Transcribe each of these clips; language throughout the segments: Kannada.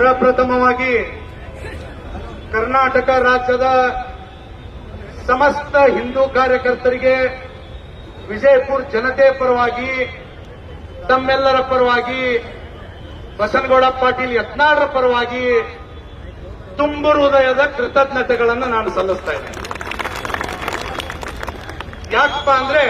ಪ್ರಪ್ರಥಮವಾಗಿ ಕರ್ನಾಟಕ ರಾಜ್ಯದ ಸಮಸ್ತ ಹಿಂದೂ ಕಾರ್ಯಕರ್ತರಿಗೆ ವಿಜಯಪುರ ಜನತೆ ಪರವಾಗಿ, ತಮ್ಮೆಲ್ಲರ ಪರವಾಗಿ, ಬಸನಗೌಡ ಪಾಟೀಲ್ ಯತ್ನಾಳರ ಪರವಾಗಿ ತುಂಬು ಹೃದಯದ ಕೃತಜ್ಞತೆಗಳನ್ನು ನಾನು ಸಲ್ಲಿಸ್ತಾ ಇದ್ದೇನೆ. ಯಾಕಪ್ಪ ಅಂದ್ರೆ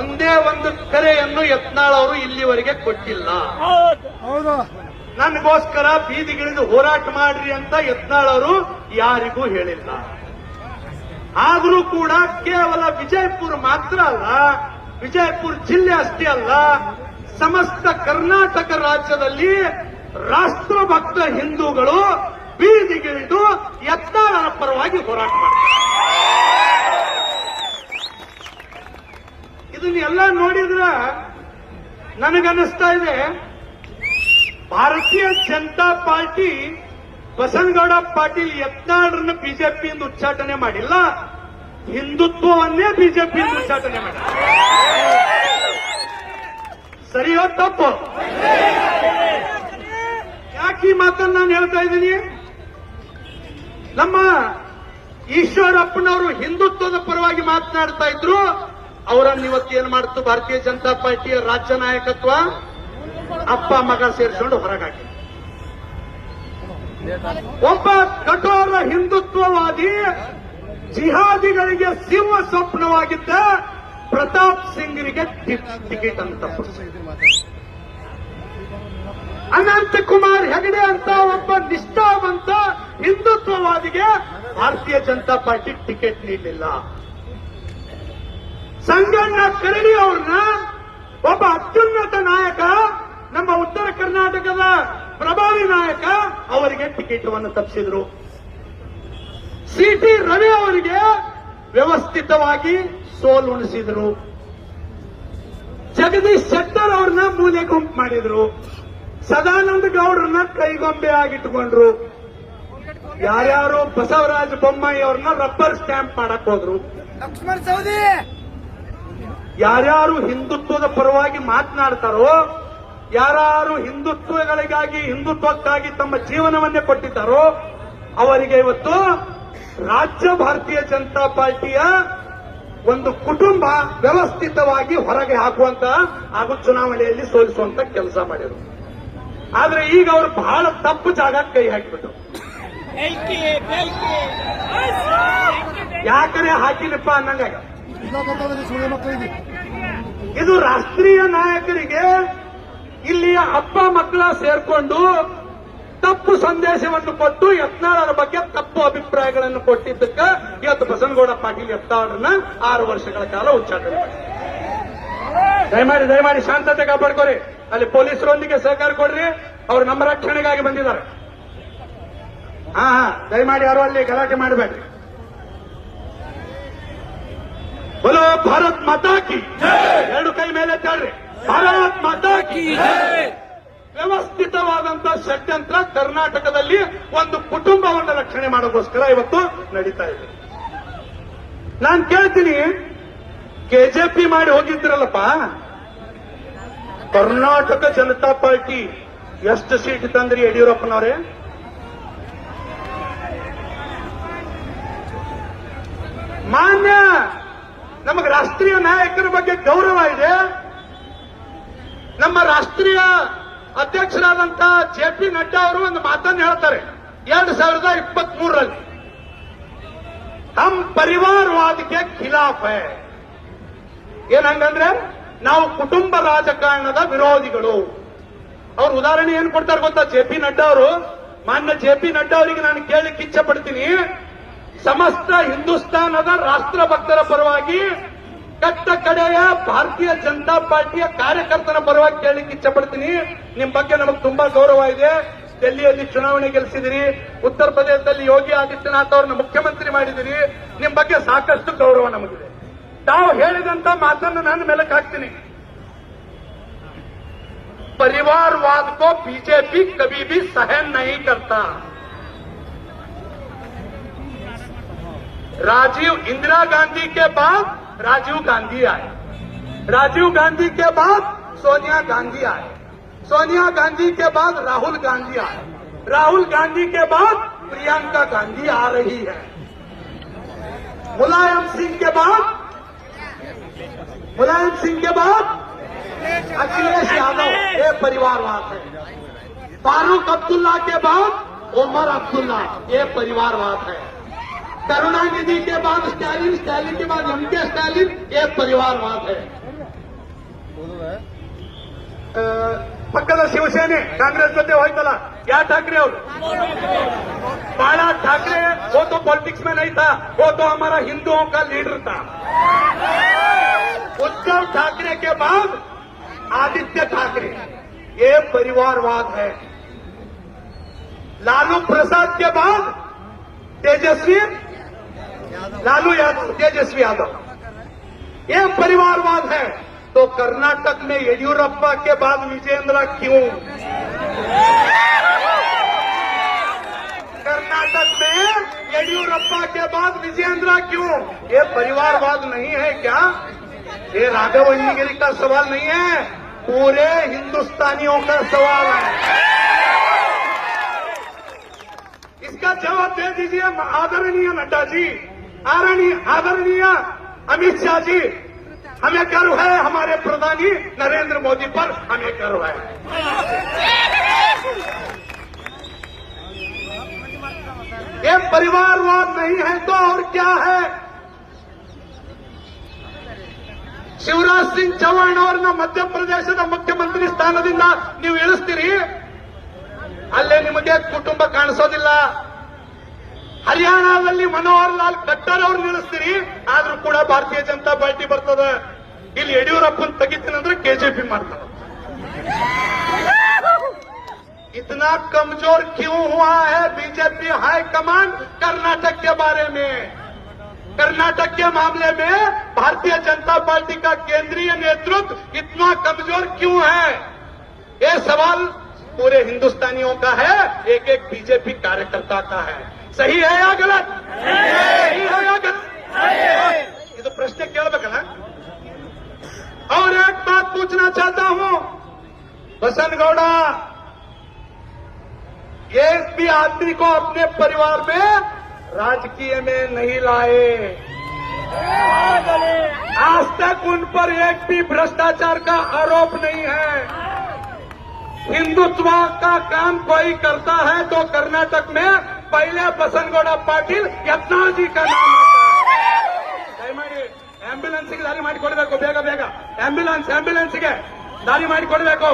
ಒಂದೇ ಒಂದು ಕರೆಯನ್ನು ಯತ್ನಾಳ್ ಅವರು ಇಲ್ಲಿವರೆಗೆ ಕೊಟ್ಟಿಲ್ಲ. ನನಗೋಸ್ಕರ ಬೀದಿಗಿಳಿದು ಹೋರಾಟ ಮಾಡ್ರಿ ಅಂತ ಯತ್ನಾಳರು ಯಾರಿಗೂ ಹೇಳಿಲ್ಲ. ಆದರೂ ಕೂಡ ಕೇವಲ ವಿಜಯಪುರ ಮಾತ್ರ ಅಲ್ಲ, ವಿಜಯಪುರ ಜಿಲ್ಲೆ ಅಷ್ಟೇ ಅಲ್ಲ, ಸಮಸ್ತ ಕರ್ನಾಟಕ ರಾಜ್ಯದಲ್ಲಿ ರಾಷ್ಟ್ರಭಕ್ತ ಹಿಂದೂಗಳು ಬೀದಿಗಿಳಿದು ಯತ್ನಾಳರ ಪರವಾಗಿ ಹೋರಾಟ ಮಾಡ್ತಾರೆ. ಇದನ್ನೆಲ್ಲ ನೋಡಿದ್ರ ನನಗನ್ನಿಸ್ತಾ ಇದೆ ಭಾರತೀಯ ಜನತಾ ಪಾರ್ಟಿ ಬಸನಗೌಡ ಪಾಟೀಲ್ ಯತ್ನಾಳರನ್ನ ಬಿಜೆಪಿಯಿಂದ ಉಚ್ಚಾಟನೆ ಮಾಡಿಲ್ಲ. ಹಿಂದುತ್ವವನ್ನೇ ಬಿಜೆಪಿಯಿಂದ ಉಚ್ಚಾಟನೆ ಮಾಡಿ ಸರಿಯೋ ತಪ್ಪು. ಯಾಕೆ ಈ ಮಾತನ್ನ ನಾನು ಹೇಳ್ತಾ ಇದ್ದೀನಿ? ನಮ್ಮ ಈಶ್ವರಪ್ಪನವರು ಹಿಂದುತ್ವದ ಪರವಾಗಿ ಮಾತನಾಡ್ತಾ ಇದ್ರು. ಅವರನ್ನು ಇವತ್ತು ಏನ್ ಮಾಡ್ತು? ಭಾರತೀಯ ಜನತಾ ಪಾರ್ಟಿಯ ರಾಜ್ಯ ನಾಯಕತ್ವ? ಅಪ್ಪ ಮಗ ಸೇರಿಸಿಕೊಂಡು ಹೊರಗಾಕಿ ಒಬ್ಬ ಕಠೋರ ಹಿಂದುತ್ವವಾದಿ ಜಿಹಾದಿಗಳಿಗೆ ಸಿಂಹ ಸ್ವಪ್ನವಾಗಿದ್ದ ಪ್ರತಾಪ್ ಸಿಂಗ್ರಿಗೆ ಟಿಕೆಟ್ ಅಂತ ಅನಂತ ಕುಮಾರ್ ಹೆಗಡೆ ಅಂತ ಒಬ್ಬ ನಿಷ್ಠಾವಂತ ಹಿಂದುತ್ವವಾದಿಗೆ ಭಾರತೀಯ ಜನತಾ ಪಾರ್ಟಿ ಟಿಕೆಟ್ ನೀಡಲಿಲ್ಲ. ಸಂಗಣ್ಣ ಕರಡಿ ಅವ್ರನ್ನ ಒಬ್ಬ ಅತ್ಯುನ್ನತ ನಾಯಕ ನಮ್ಮ ಉತ್ತರ ಕರ್ನಾಟಕದ ಪ್ರಭಾವಿ ನಾಯಕ ಅವರಿಗೆ ಟಿಕೆಟವನ್ನು ತಪ್ಪಿಸಿದ್ರು ಸಿಟಿ ರವಿ ಅವರಿಗೆ ವ್ಯವಸ್ಥಿತವಾಗಿ ಸೋಲುಣಿಸಿದ್ರು ಜಗದೀಶ್ ಶೆಟ್ಟರ್ ಅವ್ರನ್ನ ಮೂಲೆ ಗುಂಪು ಮಾಡಿದ್ರು. ಸದಾನಂದ ಗೌಡರನ್ನ ಕೈಗೊಂಬೆ ಆಗಿಟ್ಟುಕೊಂಡ್ರು. ಯಾರ್ಯಾರು ಬಸವರಾಜ ಬೊಮ್ಮಾಯಿ ಅವ್ರನ್ನ ರಬ್ಬರ್ ಸ್ಟ್ಯಾಂಪ್ ಮಾಡಕ್ ಹೋದ್ರು. ಲಕ್ಷ್ಮಣ್ ಸೌದಿ ಯಾರ್ಯಾರು ಹಿಂದುತ್ವದ ಪರವಾಗಿ ಮಾತನಾಡ್ತಾರೋ ಯಾರು ಹಿಂದುತ್ವಗಳಿಗಾಗಿ ಹಿಂದುತ್ವಕ್ಕಾಗಿ ತಮ್ಮ ಜೀವನವನ್ನೇ ಕೊಟ್ಟಿದ್ದಾರೋ ಅವರಿಗೆ ಇವತ್ತು ರಾಜ್ಯ ಭಾರತೀಯ ಜನತಾ ಪಾರ್ಟಿಯ ಒಂದು ಕುಟುಂಬ ವ್ಯವಸ್ಥಿತವಾಗಿ ಹೊರಗೆ ಹಾಕುವಂತ ಹಾಗೂ ಚುನಾವಣೆಯಲ್ಲಿ ಸೋಲಿಸುವಂತ ಕೆಲಸ ಮಾಡಿದರು. ಆದ್ರೆ ಈಗ ಅವರು ಬಹಳ ತಪ್ಪು ಜಾಗ ಕೈ ಹಾಕಿಬಿಟ್ರು. ಯಾಕರೆ ಹಾಕಿಲ್ಲಪ್ಪ ಅನ್ನಂಗಾಗ? ಇದು ರಾಷ್ಟ್ರೀಯ ನಾಯಕರಿಗೆ ಇಲ್ಲಿಯ ಅಪ್ಪ ಮಕ್ಕಳ ಸೇರ್ಕೊಂಡು ತಪ್ಪು ಸಂದೇಶವನ್ನು ಕೊಟ್ಟು ಯತ್ನಾಳರ ಬಗ್ಗೆ ತಪ್ಪು ಅಭಿಪ್ರಾಯಗಳನ್ನು ಕೊಟ್ಟಿದ್ದಕ್ಕೆ ಇವತ್ತು ಬಸನಗೌಡ ಪಾಟೀಲ್ ಯತ್ನಾಳರನ್ನ ಆರು ವರ್ಷಗಳ ಕಾಲ ಉಚ್ಚಾಟನೆ ಮಾಡಿ ದಯಮಾಡಿ ದಯಮಾಡಿ ಶಾಂತತೆ ಕಾಪಾಡ್ಕೊರಿ. ಅಲ್ಲಿ ಪೊಲೀಸರೊಂದಿಗೆ ಸಹಕಾರ ಕೊಡ್ರಿ. ಅವರು ನಮ್ಮ ರಕ್ಷಣೆಗಾಗಿ ಬಂದಿದ್ದಾರೆ. ಹಾ ಹಾ, ದಯಮಾಡಿ ಯಾರು ಅಲ್ಲಿ ಗಲಾಟೆ ಮಾಡಬೇಡ್ರಿ. ಬಲೋ, ಭಾರತ್ ಮಾತಾ ಕಿ ಎರಡು ಕೈ ಮೇಲೆ ತಾಳ್ರಿ ಭಾರತ್ ಮಾತಾ ಕಿ ವ್ಯವಸ್ಥಿತವಾದಂತಹ ಷಡ್ಯಂತ್ರ ಕರ್ನಾಟಕದಲ್ಲಿ ಒಂದು ಕುಟುಂಬವನ್ನು ರಕ್ಷಣೆ ಮಾಡೋಕ್ಕೋಸ್ಕರ ಇವತ್ತು ನಡೀತಾ ಇದೆ. ನಾನು ಕೇಳ್ತೀನಿ, ಕೆಜೆಪಿ ಮಾಡಿ ಹೋಗಿದ್ರಲ್ಲಪ್ಪ ಕರ್ನಾಟಕ ಜನತಾ ಪಾರ್ಟಿ ಎಷ್ಟು ಸೀಟ್ ತಂದ್ರಿ ಯಡಿಯೂರಪ್ಪನವರೇ? ಮಾನ್ಯ, ನಮಗೆ ರಾಷ್ಟ್ರೀಯ ನಾಯಕರ ಬಗ್ಗೆ ಗೌರವ ಇದೆ. ನಮ್ಮ ರಾಷ್ಟ್ರೀಯ ಅಧ್ಯಕ್ಷರಾದಂತ ಜೆ ಪಿ ನಡ್ಡಾ ಅವರು ಒಂದು ಮಾತನ್ನು ಹೇಳ್ತಾರೆ. ಎರಡು ಸಾವಿರದ ಇಪ್ಪತ್ತ್ ಮೂರರಲ್ಲಿ ಹಮ್ ಪರಿವಾರವಾದಕ್ಕೆ ಖಿಲಾಫ್ ಏನಂಗಂದ್ರೆ ನಾವು ಕುಟುಂಬ ರಾಜಕಾರಣದ ವಿರೋಧಿಗಳು. ಅವ್ರ ಉದಾಹರಣೆ ಏನ್ ಕೊಡ್ತಾರೆ ಗೊತ್ತಾ? ಜೆ ಪಿ ನಡ್ಡಾ ಅವರು, ಮಾನ್ಯ ಜೆ ಪಿ ನಡ್ಡಾ ಅವರಿಗೆ ನಾನು ಕೇಳಲಿಕ್ಕೆ ಇಚ್ಛೆ ಪಡ್ತೀನಿ ಸಮಸ್ತ ಹಿಂದೂಸ್ತಾನದ ರಾಷ್ಟ್ರ ಭಕ್ತರ ಪರವಾಗಿ ಕಟ್ಟ ಕಡೆಯ ಭಾರತೀಯ ಜನತಾ ಪಾರ್ಟಿಯ ಕಾರ್ಯಕರ್ತರ ಪರವಾಗಿ ಕೇಳಲಿಕ್ಕೆ ಇಚ್ಛೆ ಪಡ್ತೀನಿ ನಿಮ್ ಬಗ್ಗೆ ನಮಗೆ ತುಂಬಾ ಗೌರವ ಇದೆ ಡೆಲ್ಲಿಯಲ್ಲಿ ಚುನಾವಣೆ ಗೆಲ್ಲಿಸಿದಿರಿ ಉತ್ತರ ಪ್ರದೇಶದಲ್ಲಿ ಯೋಗಿ ಆದಿತ್ಯನಾಥ್ ಅವ್ರನ್ನ ಮುಖ್ಯಮಂತ್ರಿ ಮಾಡಿದಿರಿ ನಿಮ್ ಬಗ್ಗೆ ಸಾಕಷ್ಟು ಗೌರವ ನಮಗಿದೆ ತಾವು ಹೇಳಿದಂತ ಮಾತನ್ನು ನಾನು ಮೆಲಕ್ ಹಾಕ್ತೀನಿ परिवारवाद को बीजेपी कभी भी सहन नहीं करता राजीव इंदिरा गांधी के बाद राजीव गांधी आए। राजीव गांधी के बाद सोनिया गांधी आए। सोनिया गांधी के बाद राहुल गांधी आए। राहुल गांधी के बाद प्रियंका गांधी आ रही है। मुलायम सिंह के बाद, मुलायम सिंह के बाद अखिलेश यादव ये परिवारवाद है फारूक अब्दुल्ला के बाद उमर अब्दुल्ला ये परिवारवाद है करुणानिधि के बाद स्टैलिन स्टैलिन के बाद एम के स्टैलिन ये परिवारवाद है ಆ, ಪಕ್ಕದ ಶಿವಸೇನೆ ಕಾಂಗ್ರೆಸ್ ಜೊತೆ ಹೋಯ್ತಲ್ಲ ಯಾ ಠಾಕ್ರೆ ಅವರು बाला ठाकरे वो तो पॉलिटिक्स में नहीं था वो तो हमारा हिंदुओं का लीडर था उद्धव ठाकरे के बाद आदित्य ठाकरे ये परिवारवाद है लालू प्रसाद के बाद तेजस्वी लालू यादव, तेजस्वी यादव। ये परिवारवाद है। तो कर्नाटक में येडियुरप्पा के बाद विजेंद्र क्यों? कर्नाटक में येडियुरप्पा के बाद विजेंद्र क्यों? ये परिवारवाद नहीं है क्या? ये राघव अन्नीगिरी का सवाल नहीं है। पूरे हिंदुस्तानियों का सवाल है। इसका जवाब दे दीजिए आदरणीय नड्डा जी। आदरणीय आदरणीय अमित शाह जी हमें गर्व है हमारे प्रधानी नरेंद्र मोदी पर हमें गर्व है ये परिवारवाद नहीं है तो और क्या है ಶಿವರಾಜ್ ಸಿಂಗ್ ಚೌಹಾಣ್ ಅವರನ್ನ ಮಧ್ಯಪ್ರದೇಶದ ಮುಖ್ಯಮಂತ್ರಿ ಸ್ಥಾನದಿಂದ ನೀವು ಇಳಿಸ್ತೀರಿ ಅಲ್ಲೇ ನಿಮಗೆ ಕುಟುಂಬ ಕಾಣಿಸೋದಿಲ್ಲ ಹರಿಯಾಣದಲ್ಲಿ ಮನೋಹರ್ ಲಾಲ್ ಖಟ್ಟರ್ ಅವ್ರು ನಿಲ್ಲಿಸ್ತೀರಿ ಆದ್ರೂ ಕೂಡ ಭಾರತೀಯ ಜನತಾ ಪಾರ್ಟಿ ಬರ್ತದೆ ಇಲ್ಲಿ ಯಡಿಯೂರಪ್ಪನ್ ತೆಗಿತೀನಿ ಅಂದ್ರೆ ಕೆಜೆಪಿ ಮಾಡ್ತಾರೆ इतना कमजोर क्यों हुआ है बीजेपी हाईकमान कर्नाटक के बारे में कर्नाटक के मामले में भारतीय जनता पार्टी का केंद्रीय नेतृत्व इतना कमजोर क्यों है ये सवाल पूरे हिंदुस्तानियों का है एक एक बीजेपी कार्यकर्ता का है सही है या गलत सही है या गलत ಇದು ಪ್ರಶ್ನೆ ಕೇಳಬೇಕಲ್ಲ और एक बात पूछना चाहता हूं बसन गौड़ा एक भी आदमी को अपने परिवार में राजकीय में नहीं लाए आज तक उन पर एक भी भ्रष्टाचार का आरोप नहीं है हिंदुत्व का काम कोई करता है तो कर्नाटक में ಪೈಲೆ ಬಸನಗೌಡ ಪಾಟೀಲ್ ಯತ್ನಾಜಿ ಕರ್ನಾಟಕ. ಆಂಬ್ಯುಲೆನ್ಸ್ಗೆ ದಾರಿ ಮಾಡಿಕೊಡ್ಬೇಕು, ಬೇಗ ಬೇಗ. ಆಂಬ್ಯುಲೆನ್ಸ್ಗೆ ದಾರಿ ಮಾಡಿಕೊಡ್ಬೇಕು.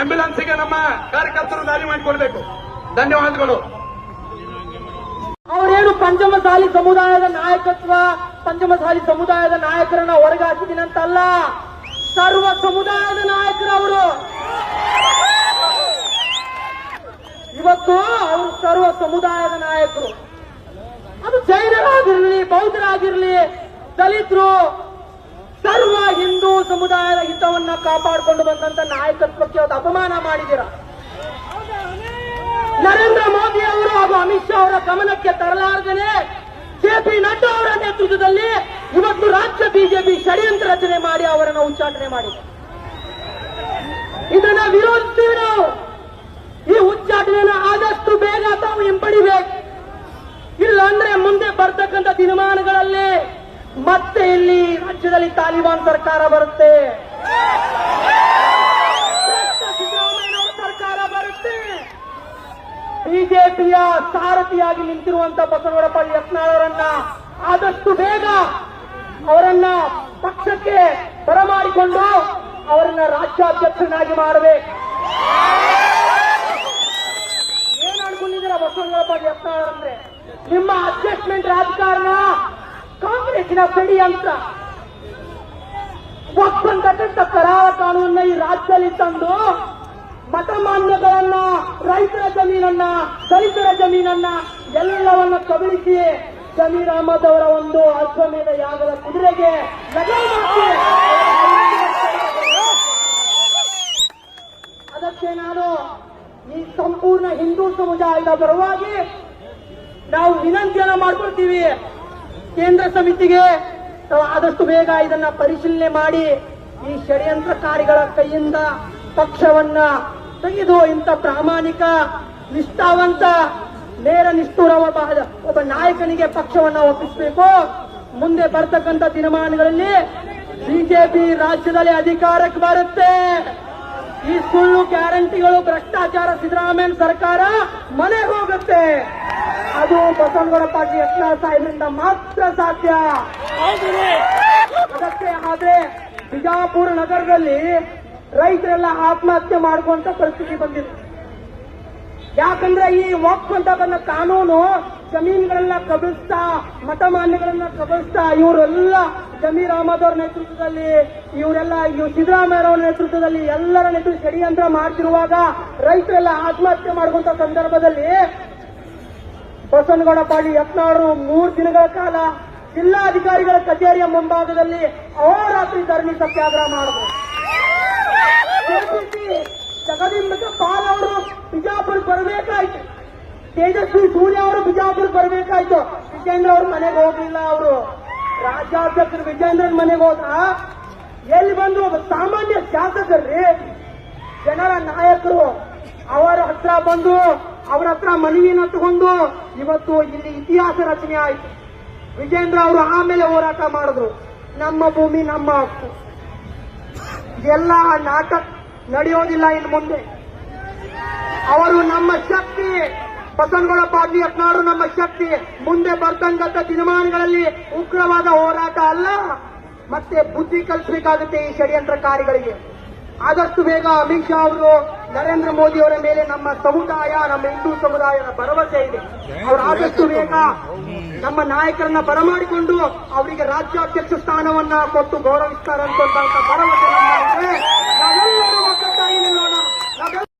ಆಂಬ್ಯುಲೆನ್ಸ್ಗೆ ನಮ್ಮ ಕಾರ್ಯಕರ್ತರು ದಾರಿ ಮಾಡಿಕೊಡ್ಬೇಕು. ಧನ್ಯವಾದಗಳು. ಅವರೇನು ಪಂಚಮಸಾಲಿ ಸಮುದಾಯದ ನಾಯಕತ್ವ, ಪಂಚಮಸಾಲಿ ಸಮುದಾಯದ ನಾಯಕರನ್ನ ಹೊರಗಾಕಿದಿನಂತಲ್ಲ ಸರ್ವ ಸಮುದಾಯದ ನಾಯಕರು ಅವರು ಇವತ್ತು ಸರ್ವ ಸಮುದಾಯದ ನಾಯಕರು. ಅದು ಜೈನರಾಗಿರ್ಲಿ, ಬೌದ್ಧರಾಗಿರ್ಲಿ, ದಲಿತರು, ಸರ್ವ ಹಿಂದೂ ಸಮುದಾಯದ ಹಿತವನ್ನ ಕಾಪಾಡಿಕೊಂಡು ಬಂದಂತ ನಾಯಕತ್ವಕ್ಕೆ ಅದು ಅಪಮಾನ ಮಾಡಿದಿರ ನರೇಂದ್ರ ಮೋದಿ ಅವರು ಹಾಗೂ ಅಮಿತ್ ಶಾ ಅವರ ಗಮನಕ್ಕೆ ತರಲಾರದೇನೆ ಜೆಪಿ ನಡ್ಡಾ ಅವರ ನೇತೃತ್ವದಲ್ಲಿ ಇವತ್ತು ರಾಜ್ಯ ಬಿಜೆಪಿ ಷಡ್ಯಂತ್ರ ರಚನೆ ಮಾಡಿ ಅವರನ್ನು ಉಚ್ಚಾಟನೆ ಮಾಡಿದೆ ಇದನ್ನ ವಿರೋಧಿಸ್ತೀವಿ ನಾವು ಈ ಉಚ್ಚಾಟನೆಯನ್ನು ಆದಷ್ಟು ಬೇಗ ತಾವು ಹಿಂಪಡಿಬೇಕು ಇಲ್ಲ ಅಂದ್ರೆ ಮುಂದೆ ಬರ್ತಕ್ಕಂಥ ದಿನಮಾನಗಳಲ್ಲಿ ಮತ್ತೆ ಇಲ್ಲಿ ರಾಜ್ಯದಲ್ಲಿ ತಾಲಿಬಾನ್ ಸರ್ಕಾರ ಬರುತ್ತೆ. ಸರ್ಕಾರ ಬರುತ್ತೆ ಬಿಜೆಪಿಯ ಸಾರಥಿಯಾಗಿ ನಿಂತಿರುವಂತ ಬಸವನಗೌಡಪ್ಪ ಯತ್ನಾಳವರನ್ನ ಆದಷ್ಟು ಬೇಗ ಅವರನ್ನ ಪಕ್ಷಕ್ಕೆ ಬರಮಾಡಿಕೊಂಡು ಅವರನ್ನ ರಾಜ್ಯಾಧ್ಯಕ್ಷರನ್ನಾಗಿ ಮಾಡಬೇಕು. ಏನ್ ಅನ್ಕೊಂಡಿದ್ದೀರಾ ಬಸವನಗೌಡಪ್ಪ ಯತ್ನಾಳ್ ನಿಮ್ಮ ಅಡ್ಜಸ್ಟ್ಮೆಂಟ್ ರಾಜಕಾರಣ ಕಾಂಗ್ರೆಸ್ಸಿನ ಪೆಡಿ ಅಂತ ಒಪ್ಪಂದಕ್ಕಂತ ಕರಾಳ ಕಾನೂನನ್ನ ಈ ರಾಜ್ಯದಲ್ಲಿ ತಂದು ಮತಮಾನ್ಯಗಳನ್ನ ರೈತರ ಜಮೀನನ್ನ, ದಲಿತರ ಜಮೀನನ್ನ ಎಲ್ಲವನ್ನ ಕಬಳಿಸಿ ಜಮೀರ್ ಅಹಮದ್ ಅವರ ಒಂದು ಅಶ್ವಮೇಧ ಯಾಗದ ಕುದುರೆಗೆ ಅದಕ್ಕೆ ನಾನು ಈ ಸಂಪೂರ್ಣ ಹಿಂದೂ ಸಮುದಾಯದ ಪರವಾಗಿ ನಾವು ವಿನಂತಿಯನ್ನ ಮಾಡ್ಕೊಳ್ತೀವಿ. ಕೇಂದ್ರ ಸಮಿತಿಗೆ ಆದಷ್ಟು ಬೇಗ ಇದನ್ನ ಪರಿಶೀಲನೆ ಮಾಡಿ ಈ ಷಡ್ಯಂತ್ರಕಾರಿಗಳ ಕೈಯಿಂದ ಪಕ್ಷವನ್ನ ತೆಗೆದು ಇಂಥ ಪ್ರಾಮಾಣಿಕ, ನಿಷ್ಠಾವಂತ, ನೇರ ನಿಷ್ಠುರ ಒಬ್ಬ ಒಬ್ಬ ನಾಯಕನಿಗೆ ಪಕ್ಷವನ್ನ ಒಪ್ಪಿಸಬೇಕು. ಮುಂದೆ ಬರ್ತಕ್ಕಂಥ ದಿನಮಾನಗಳಲ್ಲಿ ಬಿಜೆಪಿ ರಾಜ್ಯದಲ್ಲಿ ಅಧಿಕಾರಕ್ಕೆ ಬರುತ್ತೆ. ಈ ಸುಳ್ಳು ಗ್ಯಾರಂಟಿಗಳು ಭ್ರಷ್ಟಾಚಾರ ಸಿದ್ದರಾಮಯ್ಯ ಸರ್ಕಾರ ಮನೆ ಹೋಗುತ್ತೆ. ಅದು ಬಸವನಗೌಡ ಪಾಟೀಲ್ ಯತ್ನಾಳ್ ಸಾಹೇಬ್ರಿಂದ ಮಾತ್ರ ಸಾಧ್ಯ. ಅದಕ್ಕೆ ಆದ್ರೆ ಬಿಜಾಪುರ ನಗರದಲ್ಲಿ ರೈತರೆಲ್ಲ ಆತ್ಮಹತ್ಯೆ ಮಾಡುವಂತ ಪರಿಸ್ಥಿತಿ ಬಂದಿದೆ. ಯಾಕಂದ್ರೆ ಈ ವಕ್ಫ್ ಅಂತ ಬಂದ ಕಾನೂನು ಜಮೀನುಗಳನ್ನ ಕಬಳಿಸ್ತಾ ಮಠಮಾನ್ಯಗಳನ್ನ ಕಬಳಿಸ್ತಾ ಇವರೆಲ್ಲ ಜಮೀರ್ ಅಹಮದ್ ಅವ್ರ ನೇತೃತ್ವದಲ್ಲಿ ಇವರೆಲ್ಲ ಇವ್ ಸಿದ್ದರಾಮಯ್ಯ ಅವರ ನೇತೃತ್ವದಲ್ಲಿ ಎಲ್ಲರ ನೇತೃತ್ವ ಷಡ್ಯಂತ್ರ ಮಾಡ್ತಿರುವಾಗ ರೈತರೆಲ್ಲ ಆತ್ಮಹತ್ಯೆ ಮಾಡುವಂತ ಸಂದರ್ಭದಲ್ಲಿ ಬಸವನಗೌಡ ಪಾಟೀಲ್ ಯತ್ನಾಳರು ಮೂರು ದಿನಗಳ ಕಾಲ ಜಿಲ್ಲಾಧಿಕಾರಿಗಳ ಕಚೇರಿಯ ಮುಂಭಾಗದಲ್ಲಿ ಅಹೋರಾತ್ರಿ ಧರಣಿ ಸತ್ಯಾಗ್ರಹ ಮಾಡಿದ್ರು ಕೆಪಿಸಿ ಜಗದೀಂದ್ರ ಪಾಲ್ ಅವರು ಬಿಜಾಪುರಕ್ಕೆ ಬರಬೇಕಾಯ್ತು. ತೇಜಸ್ವಿ ಸೂರ್ಯ ಅವರು ಬಿಜಾಪುರಕ್ಕೆ ಬರಬೇಕಾಯ್ತು. ವಿಜೇಂದ್ರ ಅವ್ರ ಮನೆಗೆ ಹೋಗ್ಲಿಲ್ಲ ಅವರು. ರಾಜ್ಯಾಧ್ಯಕ್ಷರು ವಿಜೇಂದ್ರನ್ ಮನೆಗೆ ಹೋದ ಎಲ್ಲಿ ಬಂದು ಒಬ್ಬ ಸಾಮಾನ್ಯ ಶಾಸಕರ್ರಿ ಜನರ ನಾಯಕರು. ಅವರ ಹತ್ರ ಬಂದು ಅವರ ಹತ್ರ ಮನವಿಯನ್ನ ತಗೊಂಡು ಇವತ್ತು ಇಲ್ಲಿ ಇತಿಹಾಸ ರಚನೆ ಆಯಿತು. ವಿಜೇಂದ್ರ ಅವರು ಆಮೇಲೆ ಹೋರಾಟ ಮಾಡಿದ್ರು. ನಮ್ಮ ಭೂಮಿ, ನಮ್ಮ ಹಕ್ಕು. ಎಲ್ಲ ನಾಟಕ ನಡೆಯೋದಿಲ್ಲ ಇನ್ನು ಮುಂದೆ. ಅವರು ನಮ್ಮ ಶಕ್ತಿ ಬಸವನಗೌಡ ಪಾಟೀಲ್ ಯತ್ನಾಡು ನಮ್ಮ ಶಕ್ತಿ. ಮುಂದೆ ಬರ್ತಂಗತ್ತ ದಿನಮಾನಗಳಲ್ಲಿ ಉಗ್ರವಾದ ಹೋರಾಟ ಅಲ್ಲ, ಮತ್ತೆ ಬುದ್ಧಿ ಕಲಿಸಬೇಕಾಗುತ್ತೆ ಈ ಷಡ್ಯಂತ್ರಕಾರಿಗಳಿಗೆ. ಆದಷ್ಟು ಬೇಗ ಅಮಿತ್ ಶಾ ಅವರು ನರೇಂದ್ರ ಮೋದಿ ಅವರ ಮೇಲೆ ನಮ್ಮ ಸಮುದಾಯ, ನಮ್ಮ ಹಿಂದೂ ಸಮುದಾಯದ ಭರವಸೆ ಇದೆ. ಅವರು ಆದಷ್ಟು ಬೇಗ ನಮ್ಮ ನಾಯಕರನ್ನ ಬರಮಾಡಿಕೊಂಡು ಅವರಿಗೆ ರಾಜ್ಯಾಧ್ಯಕ್ಷ ಸ್ಥಾನವನ್ನ ಕೊಟ್ಟು ಗೌರವಿಸ್ತಾರಂತ ಭರವಸೆ ನಮ್ಮಲ್ಲಿದೆ